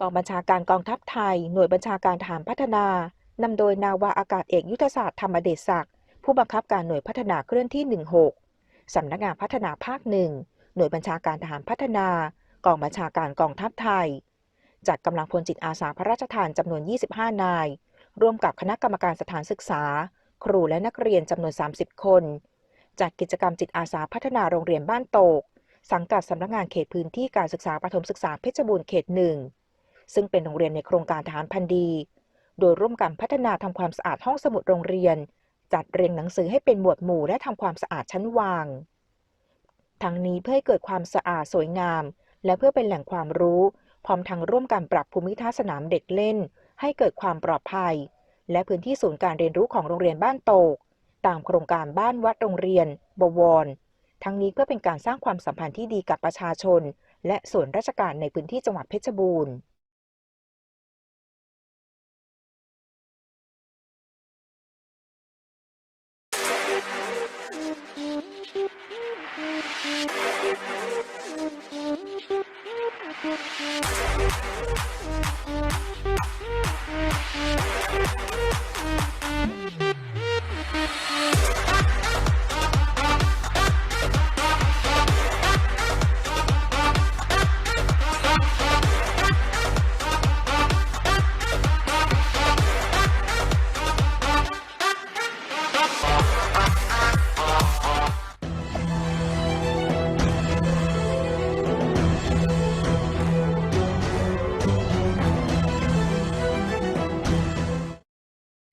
กองบัญชาการกองทัพไทย หน่วยบัญชาการทหารพัฒนานำโดยนาวาอากาศเอกยุทธศาสตร์ธรรมเดชศักดิ์ผู้บังคับการหน่วยพัฒนาเคลื่อนที่ 16 สำนักงานพัฒนาภาคหนึ่งหน่วยบัญชาการทหารพัฒนากองบัญชาการกองทัพไทย จัดกำลังพลจิตอาสาพระราชทานจำนวน 25 นาย ร่วมกับคณะกรรมการสถานศึกษา ครูและนักเรียนจำนวน 30 คน จัดกิจกรรมจิตอาสาพัฒนาโรงเรียนบ้านโตก สังกัดสำนักงานเขตพื้นที่การศึกษาประถมศึกษาเพชรบูรณ์เขตหนึ่ง ซึ่งเป็นโรงเรียนในโครงการทหารพันดี โดยร่วมกันพัฒนาทำความสะอาดห้องสมุดโรงเรียน จัดเรียงหนังสือให้เป็นหมวดหมู่และทำความสะอาดชั้นวาง ทั้งนี้เพื่อให้เกิดความสะอาดสวยงาม และเพื่อเป็นแหล่งความรู้ พร้อมทั้งร่วมกันปรับภูมิทัศน์สนามเด็กเล่น ให้เกิดความปลอดภัย และพื้นที่ศูนย์การเรียนรู้ของโรงเรียนบ้านโตก ตามโครงการบ้านวัดโรงเรียน บวรทั้งนี้เพื่อเป็นการสร้างความสัมพันธ์ที่ดีกับประชาชน และส่วนราชการในพื้นที่จังหวัดเพชรบูรณ์ Bye.